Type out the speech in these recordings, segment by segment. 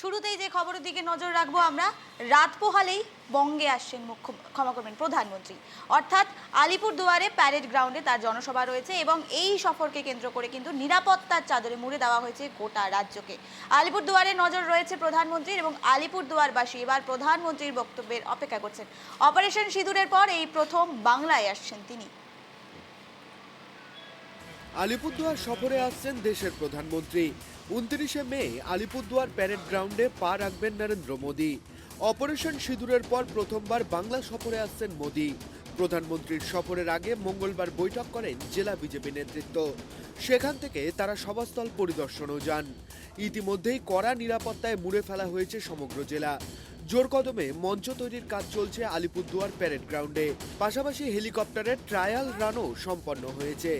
শুরুতেই যে খবরের দিকে নজর রাখব আমরা, রাত পোহালেই বঙ্গে আসছেন মুখ্য, ক্ষমা করবেন, প্রধানমন্ত্রী। অর্থাৎ আলিপুর দুয়ারে প্যারেড গ্রাউন্ডে তার জনসভা রয়েছে এবং এই সফরকে কেন্দ্র করে কিন্তু নিরাপত্তার চাদরে মুড়ে দেওয়া হয়েছে গোটা রাজ্যকে। আলিপুর দুয়ারে নজর রয়েছে প্রধানমন্ত্রীর এবং আলিপুর দুয়ারবাসী এবার প্রধানমন্ত্রীর বক্তব্যের অপেক্ষা করছেন। অপারেশন সিঁদুরের পর এই প্রথম বাংলায় আসছেন তিনি। আলিপুরদুয়ার সফরে আসছেন দেশের প্রধানমন্ত্রী। উনত্রিশে মে আলিপুরদুয়ার প্যারেড গ্রাউন্ডে পা রাখবেন নরেন্দ্র মোদী। অপারেশন সিঁদুরের পর প্রথমবার বাংলা সফরে আসছেন মোদী। প্রধানমন্ত্রীর সফরের আগে মঙ্গলবার বৈঠক করেন জেলা বিজেপি নেতৃত্ব। সেখান থেকে তারা সভাস্থল পরিদর্শনও যান। ইতিমধ্যেই কড়া নিরাপত্তায় মুড়ে ফেলা হয়েছে সমগ্র জেলা। জোর কদমে মঞ্চ তৈরির কাজ চলছে আলিপুরদুয়ার প্যারেড গ্রাউন্ডে। পাশাপাশি হেলিকপ্টারের ট্রায়াল রানও সম্পন্ন হয়েছে।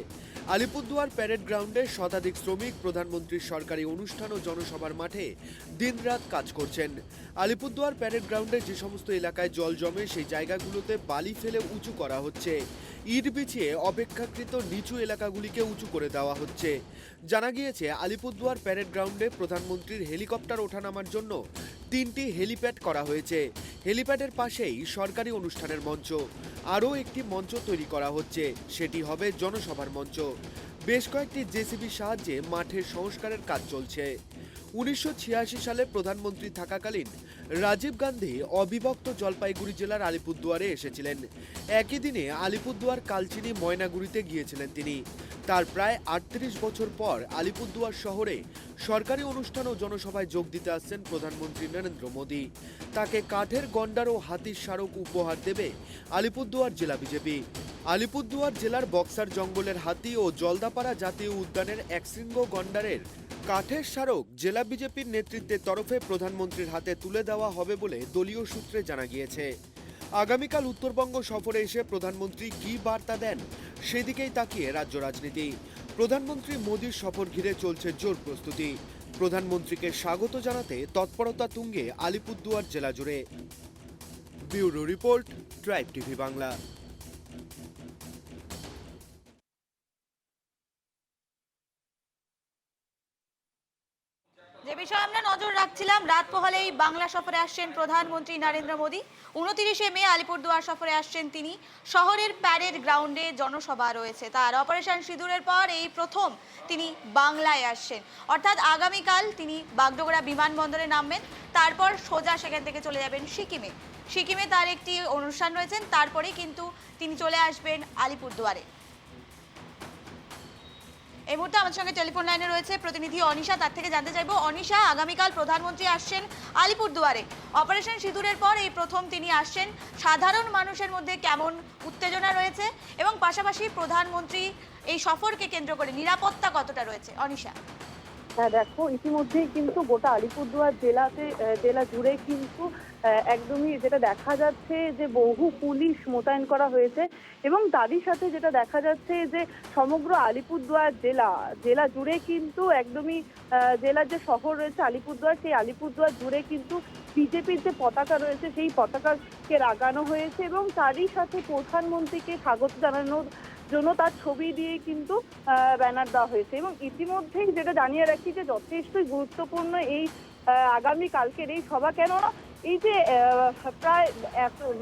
আলিপুরদুয়ার প্যারেড গ্রাউন্ডে শতাধিক শ্রমিক প্রধানমন্ত্রীর সরকারি অনুষ্ঠান ও জনসভার মাঠে দিনরাত কাজ করছেন। আলিপুরদুয়ার প্যারেড গ্রাউন্ডে যে সমস্ত এলাকায় জল জমে, সেই জায়গাগুলোতে বালি ফেলে উঁচু করা হচ্ছে। ইট বিছিয়ে অপেক্ষাকৃত নিচু এলাকাগুলিকে উঁচু করে দেওয়া হচ্ছে। জানা গিয়েছে, আলিপুরদুয়ার প্যারেড গ্রাউন্ডে প্রধানমন্ত্রীর হেলিকপ্টার ওঠানামার জন্য তিনটি হেলিপ্যাড করা হয়েছে। হেলিপ্যাডের পাশেই সরকারি অনুষ্ঠানের মঞ্চ। আরও একটি মঞ্চ তৈরি করা হচ্ছে। সেটি হবে জনসভার মঞ্চ। বেশ কয়েকটি জেসিবির সাহায্যে মাঠের সংস্কারের কাজ চলছে। উনিশশো ছিয়াশি সালে প্রধানমন্ত্রী থাকাকালীন রাজীব গান্ধী অবিভক্ত জলপাইগুড়ি জেলার আলিপুরদুয়ারে এসেছিলেন। একই দিনে আলিপুরদুয়ার কালচিনি ময়নাগুড়িতে গিয়েছিলেন তিনি। তার প্রায় আটত্রিশ বছর পর আলিপুরদুয়ার শহরে সরকারি অনুষ্ঠান ও জনসভায় যোগ দিতে আসছেন প্রধানমন্ত্রী নরেন্দ্র মোদী। তাকে কাঠের গন্ডার ও হাতির স্মারক উপহার দেবে আলিপুরদুয়ার জেলা বিজেপি। আলিপুরদুয়ার জেলার বক্সার জঙ্গলের হাতি ও জলদাপাড়া জাতীয় উদ্যানের একশৃঙ্গ গন্ডারের কাঠের স্মারক জেলা বিজেপির নেতৃত্বের তরফে প্রধানমন্ত্রীর হাতে তুলে দেওয়া হবে বলে দলীয় সূত্রে জানা গিয়েছে। আগামীকাল উত্তরবঙ্গ সফরে এসে প্রধানমন্ত্রী কী বার্তা দেন সেদিকেই তাকিয়ে রাজ্য রাজনীতি। প্রধানমন্ত্রী মোদীর সফর ঘিরে চলছে জোর প্রস্তুতি। প্রধানমন্ত্রীকে স্বাগত জানাতে তৎপরতা তুঙ্গে আলিপুরদুয়ার জেলা জুড়ে। Bureau report tribe TV Bangla. পোহালেই Bangla সফরে আসছেন প্রধানমন্ত্রী নরেন্দ্র মোদী। উনতিরিশে মে আলিপুরদুয়ার সফরে আসছেন তিনি। শহরের প্যারেড গ্রাউন্ডে জনসভা রয়েছে। তার অপারেশন সিঁদুরের পর এই প্রথম তিনি বাংলায় আসছেন। অর্থাৎ আগামীকাল তিনি বাগডোগরা বিমানবন্দরে নামবেন। তারপর সোজা সেখান থেকে চলে যাবেন সিকিমে। সিকিমে তার একটি অনুষ্ঠান রয়েছেন তারপরেই কিন্তু তিনি চলে আসবেন আলিপুরদুয়ারে। এই মুহূর্তে আমাদের সঙ্গে টেলিফোন লাইনে রয়েছে প্রতিনিধি অনিশা, তার থেকে জানতে চাইব, অনিশা, আগামীকাল প্রধানমন্ত্রী আসছেন আলিপুরদুয়ারে। অপারেশন সিঁদুরের পর এই প্রথম তিনি আসছেন। সাধারণ মানুষের মধ্যে কেমন উত্তেজনা রয়েছে এবং পাশাপাশি প্রধানমন্ত্রী এই সফরকে কেন্দ্র করে নিরাপত্তা কতটা রয়েছে? অনিশা। হ্যাঁ দেখো, ইতিমধ্যেই কিন্তু গোটা আলিপুরদুয়ার জেলাতে জেলা জুড়ে কিন্তু একদমই যেটা দেখা যাচ্ছে যে বহু পুলিশ মোতায়েন করা হয়েছে এবং তারই সাথে যেটা দেখা যাচ্ছে যে সমগ্র আলিপুরদুয়ার জেলা জেলা জুড়ে কিন্তু একদমই জেলার যে শহর রয়েছে আলিপুরদুয়ার, সেই আলিপুরদুয়ার জুড়ে কিন্তু বিজেপির যে পতাকা রয়েছে, সেই পতাকাকে লাগানো হয়েছে এবং তারই সাথে প্রধানমন্ত্রীকে স্বাগত জানানোর জন্য তার ছবি দিয়ে কিন্তু ব্যানার দেওয়া হয়েছে। এবং ইতিমধ্যেই যেটা জানিয়ে রাখি যে যথেষ্টই গুরুত্বপূর্ণ এই আগামী কালকের এই সভা, কেননা এই যে প্রায়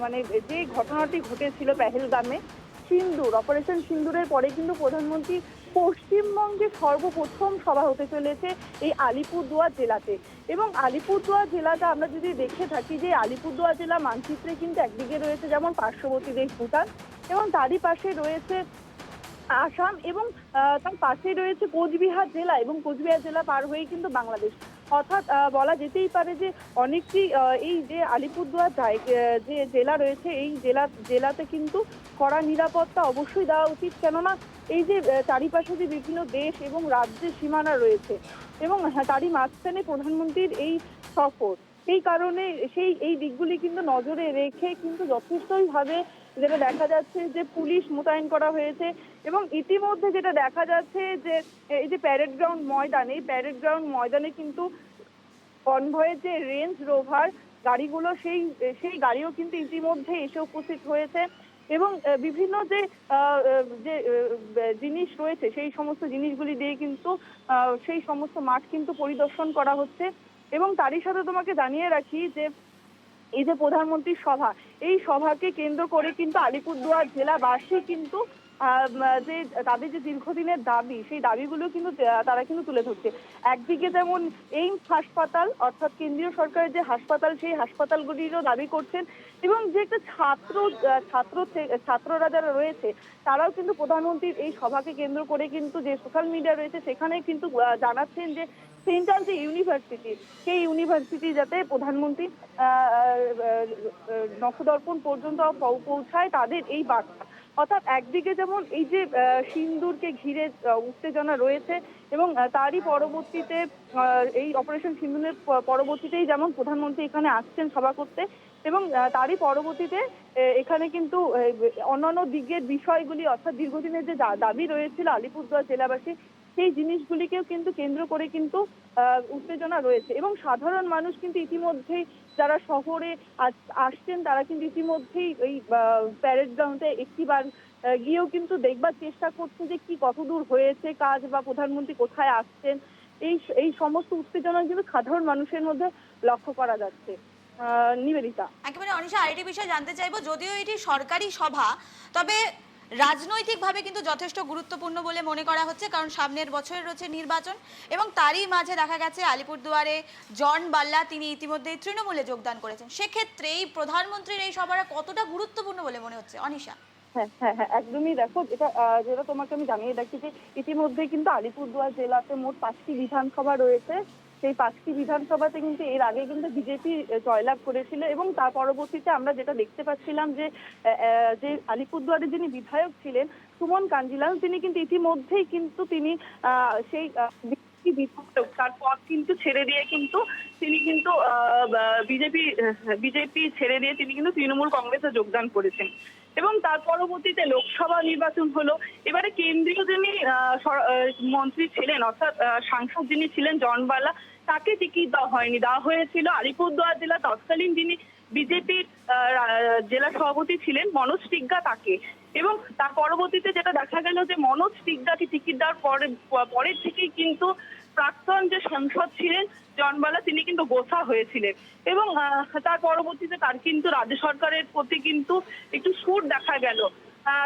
মানে যে ঘটনাটি ঘটেছিল পেহেলগামে, সিন্দুর অপারেশন সিন্দুরের পরে কিন্তু প্রধানমন্ত্রী পশ্চিমবঙ্গে সর্বপ্রথম সভা হতে চলেছে এই আলিপুরদুয়ার জেলাতে। এবং আলিপুরদুয়ার জেলাটা আমরা যদি দেখে থাকি যে আলিপুরদুয়ার জেলা মানচিত্রে কিন্তু একদিকে রয়েছে যেমন পার্শ্ববর্তী দেশ ভুটান এবং তারই পাশে রয়েছে আসাম এবং তার পাশেই রয়েছে কোচবিহার জেলা এবং কোচবিহার জেলা পার হয়েই কিন্তু বাংলাদেশ। অর্থাৎ বলা যেতেই পারে যে অনেকটি এই যে আলিপুরদুয়ার যে জেলা রয়েছে, এই জেলা, জেলাতে কিন্তু কড়া নিরাপত্তা অবশ্যই দেওয়া উচিত। কেননা এই যে চারিপাশে যে বিভিন্ন দেশ এবং রাজ্যের সীমানা রয়েছে এবং হ্যাঁ, তারই মাঝখানে প্রধানমন্ত্রীর এই সফর সেই কারণে সেই এই দিকগুলি কিন্তু নজরে রেখে কিন্তু যথেষ্টই ভাবে যেটা দেখা যাচ্ছে যে পুলিশ মোতায়েন করা হয়েছে এবং ইতিমধ্যে যেটা দেখা যাচ্ছে যে এই যে প্যারেড গ্রাউন্ড ময়দান এই প্যারেড গ্রাউন্ড ময়দানে কিন্তু কনভয়ের যে রেঞ্জ রোভার গাড়িগুলো সেই সেই গাড়িও কিন্তু ইতিমধ্যে এসে উপস্থিত হয়েছে। এবং বিভিন্ন যে যে জিনিস রয়েছে, সেই সমস্ত জিনিসগুলি দিয়ে কিন্তু সেই সমস্ত মাঠ কিন্তু পরিদর্শন করা হচ্ছে। এবং তারই সাথে তোমাকে জানিয়ে রাখি যে, এই যে প্রধানমন্ত্রীর সভা, এই সভাকে কেন্দ্র করে কিন্তু আলিপুরদুয়ার জেলাবাসী কিন্তু যে তাদের যে দীর্ঘদিনের দাবি, সেই দাবিগুলো কিন্তু তারা কিন্তু তুলে ধরছে। একদিকে যেমন এইমস হাসপাতাল, অর্থাৎ কেন্দ্রীয় সরকারের যে হাসপাতাল, সেই হাসপাতালগুলিরও দাবি করছেন এবং যে একটা ছাত্র ছাত্র ছাত্ররা যারা রয়েছে, তারাও কিন্তু প্রধানমন্ত্রীর এই সভাকে কেন্দ্র করে কিন্তু যে সোশ্যাল মিডিয়া রয়েছে, সেখানে কিন্তু জানাচ্ছেন যে সেন্ট্রাল যে ইউনিভার্সিটি, সেই ইউনিভার্সিটি যাতে প্রধানমন্ত্রী নখদর্পণ পর্যন্ত পৌঁছায় তাদের এই বার্তা। অর্থাৎ একদিকে যেমন এই যে সিন্দুরকে ঘিরে উত্তেজনা রয়েছে এবং তারই পরবর্তীতে এই অপারেশন সিন্দুরের পরবর্তীতেই যেমন প্রধানমন্ত্রী এখানে আসছেন সভা করতে এবং তারই পরবর্তীতে এখানে কিন্তু অন্যান্য দিকের বিষয়গুলি, অর্থাৎ দীর্ঘদিনের যে দাবি রয়েছিল আলিপুরদুয়ার জেলাবাসী সেই জিনিসগুলিকেও কিন্তু কেন্দ্র করে কিন্তু উত্তেজনা রয়েছে। এবং সাধারণ মানুষ কিন্তু ইতিমধ্যেই যারা শহরে আসছেন, তারা কিন্তু ইতিমধ্যেই এই প্যারেড গ্রাউন্ডে একটিবার গিয়েও কিন্তু দেখবার চেষ্টা করছে যে কি কতদূর হয়েছে, কাজ বা প্রধানমন্ত্রী কোথায় আসছেন। এই এই সমস্ত উত্তেজনা কিন্তু সাধারণ মানুষের মধ্যে লক্ষ্য করা যাচ্ছে। নিবেদিতা। একেবারে অনিশা, আরেকটি বিষয় জানতে চাইব। যদিও এটি সরকারি সভা, তবে রাজনৈতিকভাবে কিন্তু যথেষ্ট গুরুত্বপূর্ণ বলে মনে করা হচ্ছে কারণ সামনের বছরে রয়েছে নির্বাচন এবং তারই মাঝে দেখা গেছে আলিপুরদুয়ারে জন বাল্লা তিনি ইতিমধ্যেই তৃণমূলে যোগদান করেছেন। সেক্ষেত্রে এই প্রধানমন্ত্রীর এই সভাটা কতটা গুরুত্বপূর্ণ বলে মনে হচ্ছে? অনিশা। হ্যাঁ হ্যাঁ হ্যাঁ একদমই দেখো আহ, যেটা তোমাকে আমি জানিয়ে রাখি যে ইতিমধ্যে কিন্তু আলিপুরদুয়ার জেলাতে মোট পাঁচটি বিধানসভা রয়েছে। সেই পাঁচটি বিধানসভাতে কিন্তু এর আগে কিন্তু বিজেপি জয়লাভ করেছিল এবং তার পরবর্তীতে আমরা যেটা দেখতে পাচ্ছিলাম যে যে আলিপুরদুয়ারের যিনি বিধায়ক ছিলেন, সুমন কাঞ্জিলাল, তিনি কিন্তু ইতিমধ্যেই কিন্তু তিনি সেই বিধায়ক। তার পদ কিন্তু ছেড়ে দিয়ে কিন্তু তিনি কিন্তু বিজেপি বিজেপি ছেড়ে দিয়ে তিনি কিন্তু তৃণমূল কংগ্রেসে যোগদান করেছেন। এবং তার পরবর্তীতে লোকসভা নির্বাচন হলো। এবারে কেন্দ্রীয় যিনি মন্ত্রী ছিলেন, অর্থাৎ সাংসদ যিনি ছিলেন জনবালা তাকে টিকিট দেওয়া হয়নি। দেওয়া হয়েছিল আলিপুরদুয়ার জেলা তৎকালীন যিনি বিজেপির জেলা সভাপতি ছিলেন, মনোজ টিগ্গা তাকে। এবং তার পরবর্তীতে যেটা দেখা গেল যে মনোজ টিগ্গাকে টিকিট দেওয়ার পরে, পরের থেকেই কিন্তু প্রাক্তন যে সাংসদ ছিলেন জনবালা, তিনি কিন্তু গোসা হয়েছিলেন। এবং তার পরবর্তীতে তার কিন্তু রাজ্য সরকারের প্রতি কিন্তু একটু সুর দেখা গেল।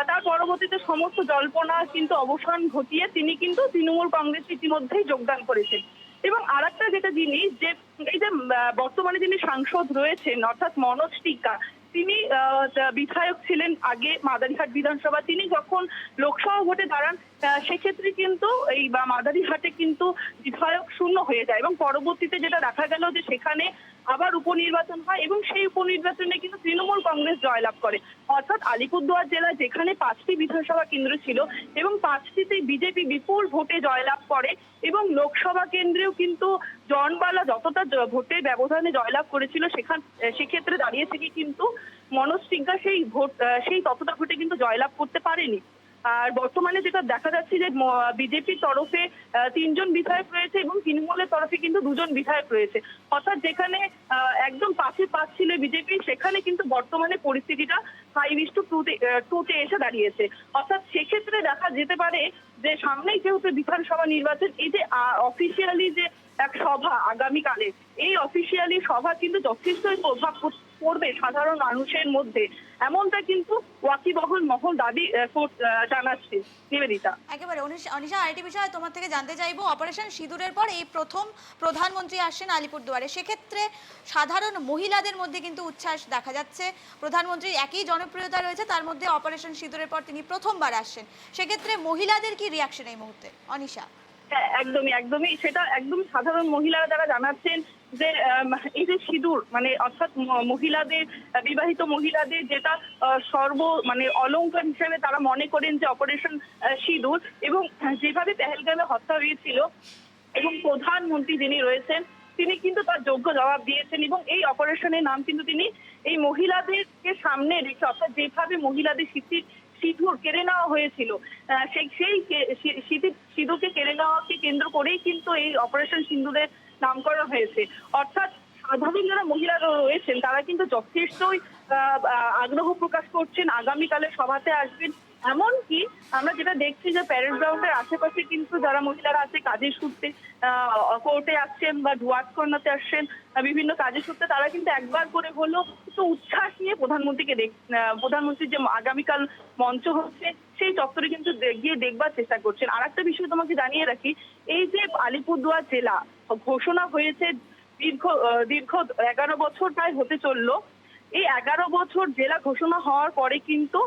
তার পরবর্তীতে সমস্ত জল্পনা কিন্তু অবসান ঘটিয়ে তিনি কিন্তু তৃণমূল কংগ্রেস ইতিমধ্যেই যোগদান করেছেন। এবং আর একটা যেটা জিনিস যে, এই যে বর্তমানে যিনি সাংসদ রয়েছেন, অর্থাৎ মনোজ টিকা তিনি বিধায়ক ছিলেন আগে মাদারীহাট বিধানসভা। তিনি যখন লোকসভা ভোটে দাঁড়ান সেক্ষেত্রে কিন্তু এই মাদারিহাটে কিন্তু বিধায়ক শূন্য হয়ে যায় এবং পরবর্তীতে যেটা দেখা গেল যে সেখানে আবার উপনির্বাচন হয় এবং সেই উপনির্বাচনে কিন্তু তৃণমূল কংগ্রেস জয়লাভ করে। অর্থাৎ আলিপুরদুয়ার জেলায় যেখানে পাঁচটি বিধানসভা কেন্দ্র ছিল এবং পাঁচটিতে বিজেপি বিপুল ভোটে জয়লাভ করে এবং লোকসভা কেন্দ্রেও কিন্তু জনবালা যতটা ভোটের ব্যবধানে জয়লাভ করেছিল সেখান, সেক্ষেত্রে দাঁড়িয়ে থেকে কিন্তু মনোজ সিংহা সেই ভোট সেই ততটা ভোটে কিন্তু জয়লাভ করতে পারেনি। আর বর্তমানে যেটা দেখা যাচ্ছে যে বিজেপির তরফে তিনজন বিধায়ক রয়েছে এবং তৃণমূলের তরফে কিন্তু দুজন বিধায়ক রয়েছে। অর্থাৎ যেখানে একদম পাশে পাশ ছিল বিজেপি, সেখানে কিন্তু বর্তমানে পরিস্থিতিটা ফাইভ ইস টু টুতে এসে দাঁড়িয়েছে। অর্থাৎ সেক্ষেত্রে দেখা যেতে পারে যে, সামনেই যেহেতু বিধানসভা নির্বাচন, এই যে অফিসিয়ালি যে এক সভা আগামীকালে, এই অফিসিয়ালি সভা কিন্তু যথেষ্টই প্রভাব পড়বে সাধারণ মানুষের মধ্যে। এমনটা কিন্তু ওয়াকিবহল মহল দাবি জানাচ্ছে নিবেদিতা। একেবারে। অনিশা- আরেকটি বিষয় তোমার থেকে জানতে চাইব। অপারেশন সিঁদুরের পর এই প্রথম প্রধানমন্ত্রী আসছেন আলিপুরদুয়ারে। সেক্ষেত্রে সাধারণ মহিলাদের মধ্যে কিন্তু উচ্ছ্বাস দেখা যাচ্ছে। প্রধানমন্ত্রীর একই জনপ্রিয়তা রয়েছে, তার মধ্যে অপারেশন সিঁদুরের পর তিনি প্রথমবার আসছেন। সেক্ষেত্রে মহিলাদের কি রিয়াকশন এই মুহূর্তে? অনিশা। একদমই একদমই। সেটা একদম সাধারণ মহিলারা যারা জানাচ্ছেন যে এই যে সিঁদুর মানে অর্থাৎ মহিলাদের, বিবাহিত মহিলাদের যেটা সর্ব মানে অলংকার হিসেবে তারা মনে করেন যে অপারেশন সিঁদুর এবং যেভাবে পেহেলগামে হত্যা হয়েছিল এবং প্রধানমন্ত্রী যিনি রয়েছেন, তিনি কিন্তু তার যোগ্য জবাব দিয়েছেন এবং এই অপারেশনের নাম কিন্তু তিনি এই মহিলাদেরকে সামনে রেখে, অর্থাৎ যেভাবে মহিলাদের স্মৃতির সিঁদুর কেড়ে নেওয়া হয়েছিল। সেই সেই সিঁদুরকে কেড়ে নেওয়াকে কেন্দ্র করেই কিন্তু এই অপারেশন সিন্দুরের নামকরণ হয়েছে। অর্থাৎ সাধারণ যারা মহিলা রয়েছেন, তারা কিন্তু যথেষ্টই আগ্রহ প্রকাশ করছেন। আগামীকালে সভাতে আসবেন। এমনকি আমরা যেটা দেখছি যে প্যারেড গ্রাউন্ডের আশেপাশে কিন্তু যারা মহিলারা আছে কাজের সূত্রে কোর্টে আসছেন বা ডুয়ার্স কর্নাতে আসছেন বিভিন্ন কাজের সূত্রে তারা কিন্তু একবার করে হলো একটু উচ্ছ্বাস নিয়ে প্রধানমন্ত্রীকে দেখ প্রধানমন্ত্রীর যে আগামীকাল মঞ্চ হচ্ছে, সেই চত্বরে কিন্তু গিয়ে দেখবার চেষ্টা করছেন। আর একটা বিষয় তোমাকে জানিয়ে রাখি, এই যে আলিপুরদুয়ার জেলা, ঘোষণা হয়েছে দীর্ঘ দীর্ঘ এগারো বছর প্রায় হতে চলল। এই এগারো বছর জেলা ঘোষণা হওয়ার পরে কিন্তু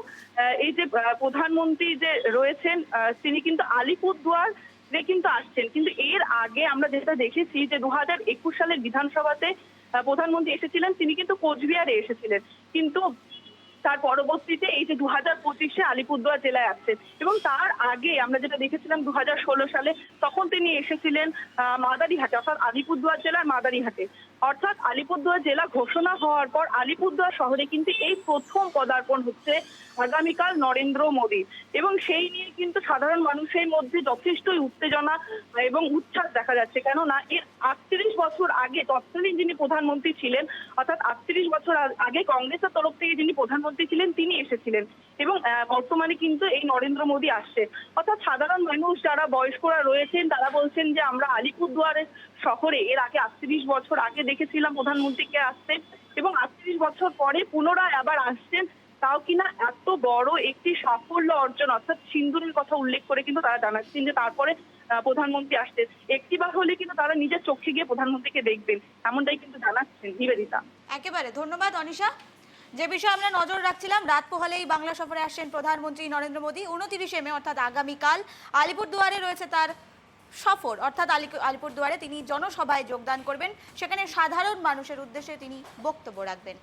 এই যে প্রধানমন্ত্রী যে রয়েছেন তিনি কিন্তু আলিপুরদুয়ার কিন্তু আসছেন। কিন্তু এর আগে আমরা যেটা দেখেছি যে দু হাজার একুশ সালের বিধানসভাতে প্রধানমন্ত্রী এসেছিলেন, তিনি কিন্তু কোচবিহারে এসেছিলেন। কিন্তু তার পরবর্তীতে এই যে দু হাজার পঁচিশে আলিপুরদুয়ার জেলায় আসছেন। এবং তার আগে আমরা যেটা দেখেছিলাম দু হাজার ষোলো সালে, তখন তিনি এসেছিলেন মাদারিহাটে, অর্থাৎ আলিপুরদুয়ার জেলার মাদারিহাটে। অর্থাৎ আলিপুরদুয়ার জেলা ঘোষণা হওয়ার পর আলিপুরদুয়ার শহরে কিন্তু এই প্রথম পদার্পণ হচ্ছে আগামীকাল নরেন্দ্র মোদী এবং সেই নিয়ে কিন্তু সাধারণ মানুষের মধ্যে যথেষ্টই উত্তেজনা এবং উচ্ছ্বাস দেখা যাচ্ছে। কেননা এর আটত্রিশ বছর আগে তৎকালীন যিনি প্রধানমন্ত্রী ছিলেন, অর্থাৎ আটত্রিশ বছর আগে কংগ্রেসের তরফ থেকে যিনি প্রধানমন্ত্রী ছিলেন, তিনি এসেছিলেন। এবং বর্তমানে কিন্তু এই নরেন্দ্র মোদী আসছে অর্থাৎ সাধারণ মানুষ যারা বয়স্করা রয়েছেন, তারা বলছেন যে আমরা আলিপুরদুয়ারের শহরে। এর আগে আটত্রিশ বছর আগে দেখেছিলাম প্রধানমন্ত্রীকে আসতে এবং আটত্রিশ বছর পরে পুনরায় আবার আসছেন। তাও কিনা এত বড় একটি সাফল্য অর্জন, অর্থাৎ সিন্দুরের কথা উল্লেখ করে কিন্তু তারা জানাচ্ছেন যে তারপরে প্রধানমন্ত্রী আসছেন একটিবার হলে কিন্তু তারা নিজের চোখে গিয়ে প্রধানমন্ত্রীকে দেখবেন, এমনটাই কিন্তু জানাচ্ছেন নিবেদিতা। একেবারে, ধন্যবাদ অনিশা। যে বিষয়ে আমরা নজর রাখছিলাম, রাত পোহালেই বাংলা সফরে আসছেন প্রধানমন্ত্রী নরেন্দ্র মোদী। উনতিরিশে মে, অর্থাৎ আগামীকাল আলিপুরদুয়ারে রয়েছে তার সফর, অর্থাৎ আলি- আলিপুরদুয়ারে তিনি জনসভায় যোগদান করবেন। সেখানে সাধারণ মানুষের উদ্দেশ্যে তিনি বক্তব্য রাখবেন।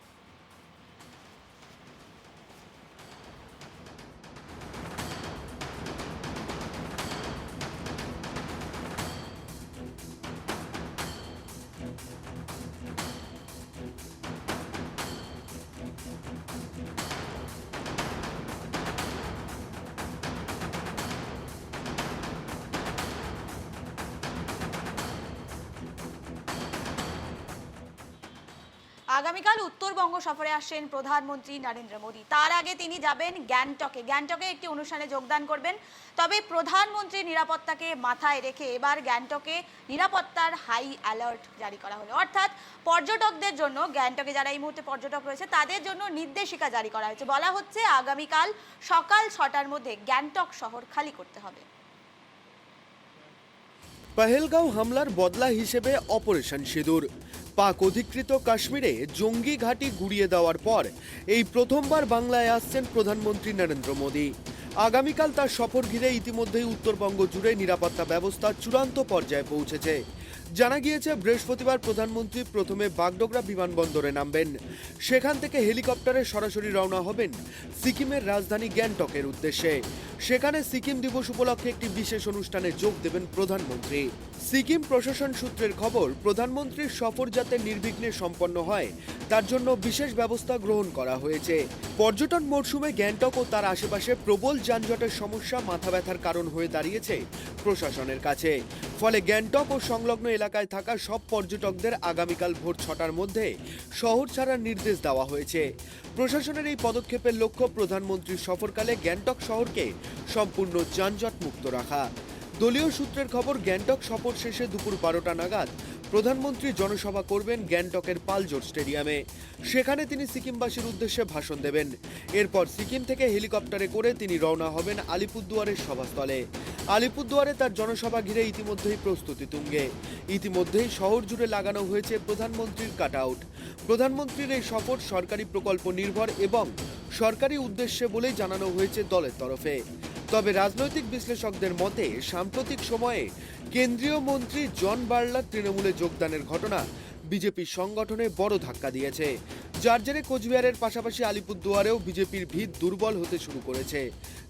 আগামীকাল উত্তরবঙ্গ সফরে আসছেন প্রধানমন্ত্রী নরেন্দ্র মোদী। তার আগে তিনি যাবেন গ্যাংটকে। গ্যাংটকে একটি অনুষ্ঠানে যোগদান করবেন। তবে প্রধানমন্ত্রীর নিরাপত্তাকে মাথায় রেখে এবার গ্যাংটকে নিরাপত্তার হাই অ্যালার্ট জারি করা হলো। অর্থাৎ পর্যটকদের জন্য গ্যাংটকে যারা এই মুহূর্তে পর্যটক রয়েছে, তাদের জন্য নির্দেশিকা জারি করা হয়েছে। বলা হচ্ছে আগামীকাল সকাল ছটার মধ্যে গ্যাংটক শহর খালি করতে হবে। পহেলগাঁও হামলার বদলা হিসেবে অপারেশন সিঁদুর। পাক অধিকৃত কাশ্মীরে জঙ্গি ঘাঁটি গুড়িয়ে দেওয়ার পর এই প্রথমবার বাংলায় আসছেন প্রধানমন্ত্রী নরেন্দ্র মোদী। আগামীকাল তার সফর ঘিরে ইতিমধ্যেই উত্তরবঙ্গ জুড়ে নিরাপত্তা ব্যবস্থা চূড়ান্ত পর্যায়ে পৌঁছেছে। জানা গিয়েছে, বৃহস্পতিবার প্রধানমন্ত্রী প্রথমে বাগডোগরা বিমানবন্দরে নামবেন। সেখান থেকে হেলিকপ্টারে সরাসরি রওনা হবেন সিকিমের রাজধানী গ্যাংটকের উদ্দেশ্যে। সেখানে সিকিম দিবস উপলক্ষে একটি বিশেষ অনুষ্ঠানে যোগ দেবেন প্রধানমন্ত্রী। সিকিম প্রশাসন সূত্রের খবর, প্রধানমন্ত্রীর সফর যাতে নির্বিঘ্নে সম্পন্ন হয়, তার জন্য বিশেষ ব্যবস্থা গ্রহণ করা হয়েছে। পর্যটন মরশুমে গ্যাংটক ও তার আশেপাশে প্রবল যানজটের সমস্যা, মাথা ব্যথার কারণ হয়ে দাঁড়িয়েছে প্রশাসনের কাছে। ফলে গ্যাংটক ও সংলগ্ন এলাকায় থাকা সব পর্যটকদের আগামীকাল ভোর ছটার মধ্যে শহর ছাড়ার নির্দেশ দেওয়া হয়েছে। প্রশাসনের এই পদক্ষেপের লক্ষ্য প্রধানমন্ত্রীর সফরকালে গ্যাংটক শহরকে সম্পূর্ণ যানজট মুক্ত রাখা। দলীয় সূত্রের খবর, গ্যাংটক সফর শেষে দুপুর বারোটা নাগাদ প্রধানমন্ত্রী জনসভা করবেন গ্যাংটকের পালজোর স্টেডিয়ামে। সেখানে তিনি সিকিমবাসীর উদ্দেশ্যে ভাষণ দেবেন। এরপর সিকিম থেকে হেলিকপ্টারে করে তিনি রওনা হবেন আলিপুরদুয়ারের সভাস্থলে। আলিপুরদুয়ারে তার জনসভা ঘিরে ইতিমধ্যেই প্রস্তুতি তুঙ্গে। ইতিমধ্যেই শহর জুড়ে লাগানো হয়েছে প্রধানমন্ত্রীর কাটআউট। প্রধানমন্ত্রীর এই সফর সরকারি প্রকল্প নির্ভর এবং সরকারি উদ্দেশ্যে বলেই জানানো হয়েছে দলের তরফে। তবে রাজনৈতিক বিশ্লেষকদের মতে, সাম্প্রতিক সময়ে কেন্দ্রীয় মন্ত্রী জন বার্লার তৃণমূলে যোগদানের ঘটনা বিজেপি সংগঠনে বড় ধাক্কা দিয়েছে। যার জেরে কোচবিহারের পাশাপাশি আলিপুরদুয়ারেও বিজেপির ভিত দুর্বল হতে শুরু করেছে।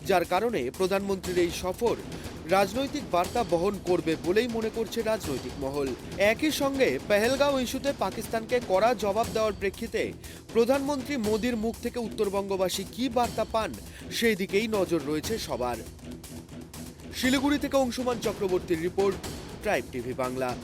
যার কারণে প্রধানমন্ত্রীর এই সফর রাজনৈতিক বার্তা বহন করবে বলেই মনে করছে রাজনৈতিক মহল। একই সঙ্গে পেহেলগাঁও ইস্যুতে পাকিস্তানকে কড়া জবাব দেওয়ার প্রেক্ষিতে প্রধানমন্ত্রী মোদীর মুখ থেকে উত্তরবঙ্গবাসী কি বার্তা পান, সেই দিকেই নজর রয়েছে সবার। শিলিগুড়ি থেকে অংশুমান চক্রবর্তীর রিপোর্ট ট্রাইব টিভি বাংলা।